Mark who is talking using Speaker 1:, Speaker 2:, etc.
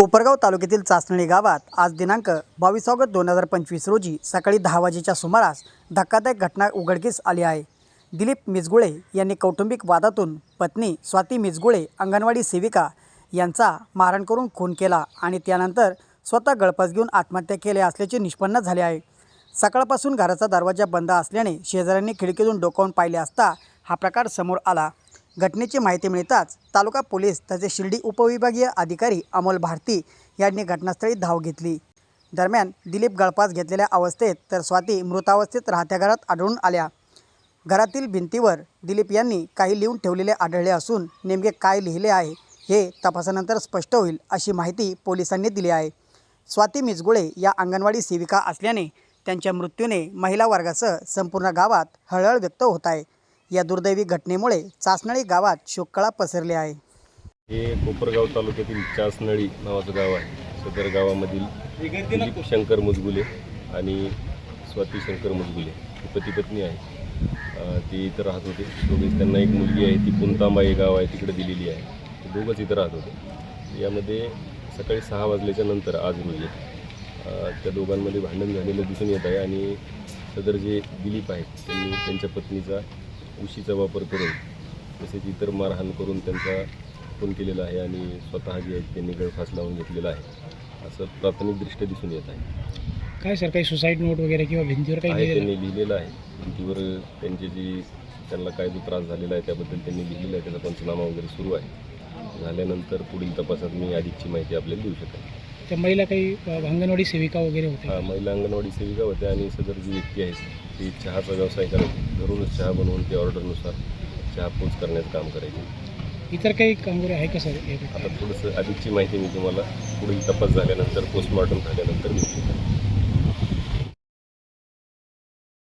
Speaker 1: कोपरगाव तालुक्यातील चाचणी गावात आज दिनांक बावीस ऑगस्ट दोन हजार पंचवीस रोजी सकाळी दहा वाजेच्या सुमारास धक्कादायक घटना उघडकीस आली आहे. दिलीप मिजगुळे यांनी कौटुंबिक वादातून पत्नी स्वाती मिजगुळे अंगणवाडी सेविका यांचा मारण करून खून केला आणि त्यानंतर स्वतः गळपास घेऊन आत्महत्या केल्या असल्याचे निष्पन्न झाले आहे. सकाळपासून घराचा दरवाजा बंद असल्याने शेजाऱ्यांनी खिडकीतून डोकावून पाहिले असता हा प्रकार समोर आला. घटनेची माहिती मिळताच तालुका पोलीस तसेच शिर्डी उपविभागीय अधिकारी अमोल भारती यांनी घटनास्थळी धाव घेतली. दरम्यान दिलीप गळफास घेतलेल्या अवस्थेत तर स्वाती मृतावस्थेत राहत्या घरात आढळून आल्या. घरातील भिंतीवर दिलीप यांनी काही लिहून ठेवलेले आढळले असून नेमके काय लिहिले आहे हे तपासानंतर स्पष्ट होईल अशी माहिती पोलिसांनी दिली आहे. स्वाती मिजगुळे या अंगणवाडी सेविका असल्याने त्यांच्या मृत्यूने महिला वर्गासह संपूर्ण गावात हळहळ व्यक्त होत आहे. या दुर्दैवी घटनेमुळे चासनळी गावात शोककळा पसरली आहे.
Speaker 2: हे कोपरगाव तालुक्यातील चासनळी नावाचं गाव आहे. सदर गावामधील शंकर मुजगुले आणि स्वाती शंकर मुजगुले पती पत्नी आहे ती ते इथं राहत होते. दोघेच त्यांना एक मुलगी आहे ती पुंतांबा हे गाव आहे तिकडे दिलेली आहे. ते दोघंच इथं राहत होते. यामध्ये सकाळी सहा वाजल्याच्या नंतर आज म्हणजे, रोजी त्या दोघांमध्ये भांडण झालेलं दिसून येत आहे आणि सदर जे दिलीप आहेत त्यांनी त्यांच्या पत्नीचा उशीचा वापर करून तसेच इतर मारहाण करून त्यांचा खून केलेला आहे आणि स्वतः जे आहेत त्यांनी गळफास लावून घेतलेला आहे. असं प्राथमिकदृष्ट्या दिसून येत आहे.
Speaker 3: काय सर काही सुसाईड नोट वगैरे किंवा भिंतीवर काही
Speaker 2: त्यांनी लिहिलेलं आहे. भिंतीवर त्यांचे जी त्यांना काय जो त्रास झालेला आहे त्याबद्दल त्यांनी लिहिलेलं आहे. त्याचा पंचनामा वगैरे सुरू आहे. झाल्यानंतर पुढील तपासात मी अधिकची माहिती आपल्याला देऊ शकेन.
Speaker 3: त्या महिला काही अंगणवाडी सेविका वगैरे होत्या
Speaker 2: हा, महिला अंगणवाडी सेविका होत्या आणि सदर जी व्यक्ती आहे ती चहाचा व्यवसाय करायची घरूनच चहा बनवून ते ऑर्डरनुसार चहा पोच करण्याचं काम करायचे.
Speaker 3: इतर काही कामगार आहे का सर?
Speaker 2: आता थोडंसं अधिकची माहिती मी तुम्हाला पुढील तपास झाल्यानंतर पोस्टमॉर्टम झाल्यानंतर शकेन